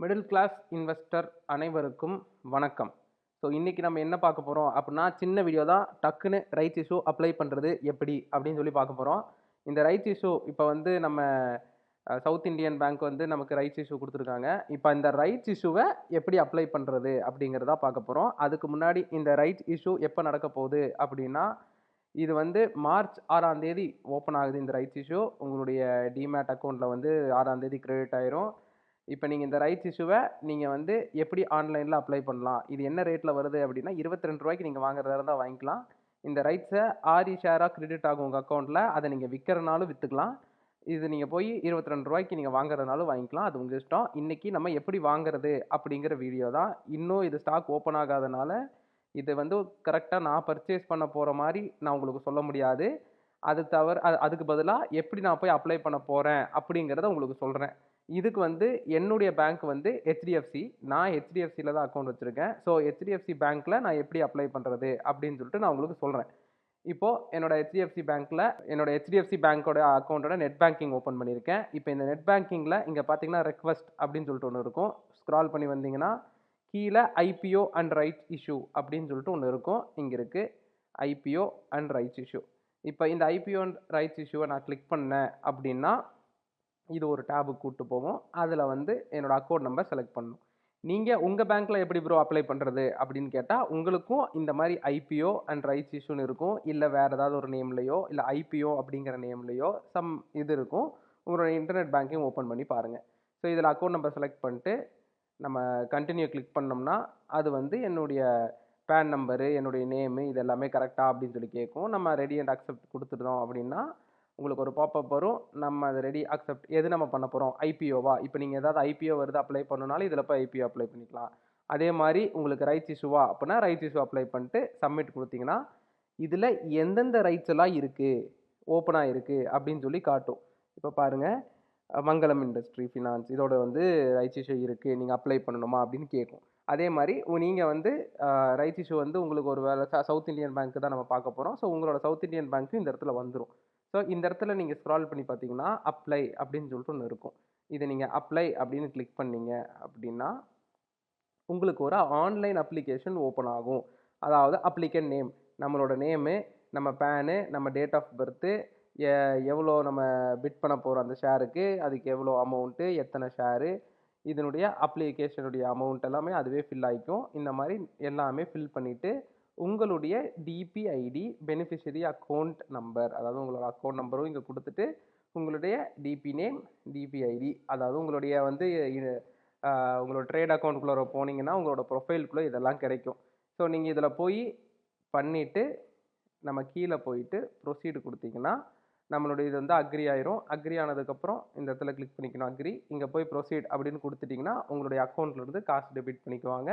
Middle class investor அனைவருக்கும் வணக்கம். So இன்றைக்கி நம்ம என்ன பார்க்க போகிறோம் அப்படின்னா சின்ன வீடியோ தான் டக்குன்னு ரைட்ஸ் இஷ்யூ அப்ளை பண்ணுறது எப்படி அப்படின்னு சொல்லி பார்க்க போகிறோம் இந்த ரைட் இஷ்யூ இப்போ வந்து நம்ம சவுத் இந்தியன் பேங்க் வந்து நமக்கு ரைட்ஸ் இஷ்யூ கொடுத்துருக்காங்க. இப்போ இந்த ரைட்ஸ் இஷ்யூவை எப்படி அப்ளை பண்ணுறது அப்படிங்கிறதா பார்க்க போகிறோம் அதுக்கு முன்னாடி இந்த ரைட்ஸ் இஷ்யூ எப்போ நடக்க போகுது அப்படின்னா இது வந்து மார்ச் ஆறாம் தேதி ஓப்பன் ஆகுது இந்த ரைட்ஸ் இஷ்யூ உங்களுடைய டிமேட் அக்கௌண்ட்டில் வந்து ஆறாம் தேதி கிரெடிட் ஆயிரும். இப்போ நீங்கள் இந்த ரைட்ஸ் இஷ்யூவை நீங்கள் வந்து எப்படி ஆன்லைனில் அப்ளை பண்ணலாம்? இது என்ன ரேட்டில் வருது அப்படின்னா இருபத்தி ரெண்டு ரூபாய்க்கு நீங்கள் வாங்குறதா இருந்தால் வாங்கிக்கலாம். இந்த ரைட்ஸை ஆரி ஷேராக கிரெடிட் ஆகும் உங்கள் அக்கௌண்ட்டில் அதை நீங்கள் விற்கிறனாலும் விற்றுக்கலாம் இது நீங்கள் போய் இருபத்தி ரெண்டு ரூபாய்க்கு நீங்கள் வாங்குறதுனாலும் வாங்கிக்கலாம். அது உங்கள் இஷ்டம். இன்றைக்கி நம்ம எப்படி வாங்குறது அப்படிங்கிற வீடியோ தான். இன்னும் இது ஸ்டாக் ஓப்பன் ஆகாதனால இது வந்து கரெக்டாக நான் பர்ச்சேஸ் பண்ண போகிற மாதிரி நான் உங்களுக்கு சொல்ல முடியாது. அது தவிர அது அதுக்கு பதிலாக எப்படி நான் போய் அப்ளை பண்ண போகிறேன் அப்படிங்கிறத உங்களுக்கு சொல்கிறேன் இதுக்கு வந்து என்னுடைய பேங்க் வந்து ஹெச்டிஎஃப்சி நான் ஹெச்டிஎஃப்சியில் தான் அக்கௌண்ட் வச்சுருக்கேன். ஸோ ஹெச்டிஎஃப்சி பேங்க்கில் நான் எப்படி அப்ளை பண்ணுறது அப்படின்னு சொல்லிட்டு நான் உங்களுக்கு சொல்கிறேன் இப்போது என்னோட ஹெச்டிஎஃப்சி பேங்க்கில் என்னோட ஹெச்டிஎஃப்சி பேங்க்கோட அக்கௌண்ட்டோட நெட் பேங்கிங் ஓப்பன் பண்ணியிருக்கேன். இப்போ இந்த நெட் பேங்கிங்கில் இங்கே பார்த்தீங்கன்னா ரெக்வஸ்ட் அப்படின்னு சொல்லிட்டு ஒன்று இருக்கும். ஸ்க்ரால் பண்ணி வந்தீங்கன்னா கீழே ஐபிஓ அண்ட் ரைட்ஸ் இஷ்யூ அப்படின்னு சொல்லிட்டு ஒன்று இருக்கும். இங்கே இருக்குது ஐபிஓ அண்ட் ரைட்ஸ் இஷ்யூ இப்போ இந்த ஐபிஓ அண்ட் ரைட்ஸ் இஷ்யூவை நான் கிளிக் பண்ணேன் அப்படின்னா இது ஒரு டேபுக்கு கூப்பிட்டு போகும் அதில் வந்து என்னோடய அக்கௌண்ட் நம்பர் செலக்ட் பண்ணணும். நீங்கள் உங்கள் பேங்க்கில் எப்படி ப்ரோ அப்ளை பண்ணுறது அப்படின்னு கேட்டால் உங்களுக்கும் இந்த மாதிரி ஐபிஓ அண்ட் ரைட்ஸ் இஷ்யூன்னு இருக்கும். இல்லை வேறு ஏதாவது ஒரு நேம்லையோ இல்லை ஐபிஓ அப்படிங்கிற நேம்லையோ சம் இது இருக்கும். உங்களோட இன்டர்நெட் பேங்கிங் ஓப்பன் பண்ணி பாருங்கள் ஸோ இதில் அக்கௌண்ட் நம்பர் செலக்ட் பண்ணிட்டு நம்ம கண்டினியூ கிளிக் பண்ணோம்னா அது வந்து என்னுடைய பேன் நம்பரு என்னுடைய நேமு இது எல்லாமே கரெக்டாக அப்படின்னு சொல்லி கேட்கும். நம்ம ரெடி அண்ட் அக்செப்ட் கொடுத்துட்டோம் அப்படின்னா உங்களுக்கு ஒரு பாப்பப் வரும். நம்ம அதை ரெடி அக்செப்ட் எது நம்ம பண்ண போகிறோம் ஐபிஓவா இப்போ நீங்கள் ஏதாவது ஐபிஓ வருது அப்ளை பண்ணனாலும் இதில் போய் ஐபிஓ அப்ளை பண்ணிக்கலாம். அதே மாதிரி உங்களுக்கு ரைட்ஸ் இஷ்யூவா அப்படின்னா ரைட்ஸ் இஷ்யூ அப்ளை பண்ணிட்டு சப்மிட் கொடுத்தீங்கன்னா இதில் எந்தெந்த ரைட்ஸ் எல்லாம் இருக்குது ஓப்பனாக இருக்குது அப்படின்னு சொல்லி காட்டும். இப்போ பாருங்கள் மங்களம் இண்டஸ்ட்ரி ஃபினான்ஸ் இதோட வந்து ரைட்ஸ் இஷ்யூ இருக்குது நீங்கள் அப்ளை பண்ணணுமா அப்படின்னு கேட்கும். அதே மாதிரி நீங்கள் வந்து ரைட்ஸ் இஷ்யூ வந்து உங்களுக்கு ஒரு வேலை சவுத் இந்தியன் பேங்க்கு தான் நம்ம பார்க்க போகிறோம் ஸோ உங்களோட சவுத் இந்தியன் பேங்க்கு இந்த இடத்துல வந்துடும் ஸோ இந்த இடத்துல நீங்கள் ஸ்க்ரால் பண்ணி பார்த்தீங்கன்னா அப்ளை அப்படின்னு சொல்லிட்டு ஒன்று இருக்கும். இதை நீங்கள் அப்ளை அப்படின்னு கிளிக் பண்ணீங்க அப்படின்னா உங்களுக்கு ஒரு ஆன்லைன் அப்ளிகேஷன் ஓப்பன் ஆகும். அதாவது அப்ளிகன் நேம் நம்மளோட நேமு நம்ம பேனு நம்ம டேட் ஆஃப் பர்த்து எவ்வளோ நம்ம பிட் பண்ண போகிறோம் அந்த ஷேருக்கு அதுக்கு எவ்வளோ அமௌண்ட்டு எத்தனை ஷேரு இதனுடைய அப்ளிகேஷனுடைய அமௌண்ட் எல்லாமே அதுவே ஃபில் ஆகிக்கும். இந்த மாதிரி எல்லாமே ஃபில் பண்ணிவிட்டு உங்களுடைய டிபிஐடி பெனிஃபிஷரி அக்கௌண்ட் நம்பர் அதாவது உங்களோட அக்கௌண்ட் நம்பரும் இங்கே கொடுத்துட்டு உங்களுடைய டிபி நேம் டிபிஐடி அதாவது உங்களுடைய வந்து உங்களோட ட்ரேட் அக்கௌண்ட்குள்ளே போனீங்கன்னா உங்களோட ப்ரொஃபைலுக்குள்ளே இதெல்லாம் கிடைக்கும். ஸோ நீங்கள் இதில் போய் பண்ணிவிட்டு நம்ம கீழே போயிட்டு ப்ரொசீடு கொடுத்தீங்கன்னா நம்மளுடைய இது வந்து அக்ரி ஆயிரும். அக்ரி ஆனதுக்கப்புறம் இந்த இடத்துல கிளிக் பண்ணிக்கணும். அக்ரி இங்கே போய் ப்ரொசீட் அப்படின்னு கொடுத்துட்டிங்கன்னா உங்களுடைய அக்கௌண்ட்லேருந்து காசு டெபிட் பண்ணிக்குவாங்க.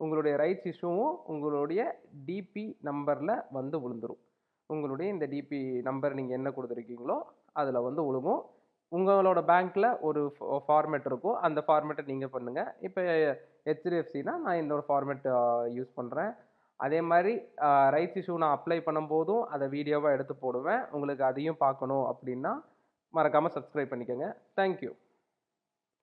உங்களுடைய ரைட்ஸ் இஷ்யூவும் உங்களுடைய டிபி நம்பரில் வந்து விழுந்துடும் உங்களுடைய இந்த டிபி நம்பர் நீங்கள் என்ன கொடுத்துருக்கீங்களோ அதில் வந்து விழுகும். உங்களோட பேங்க்கில் ஒரு ஃபார்மேட் இருக்கும் அந்த ஃபார்மேட்டை நீங்கள் பண்ணுங்கள் இப்போ ஹெச்டிஎஃப்சினா நான் இந்த ஒரு ஃபார்மேட் யூஸ் பண்ணுறேன் அதே மாதிரி ரைட்ஸ் இஷ்யூ நான் அப்ளை பண்ணும்போதும் அதை வீடியோவாக எடுத்து போடுவேன். உங்களுக்கு அதையும் பார்க்கணும் அப்படின்னா மறக்காமல் சப்ஸ்கிரைப் பண்ணிக்கோங்க. தேங்க்யூ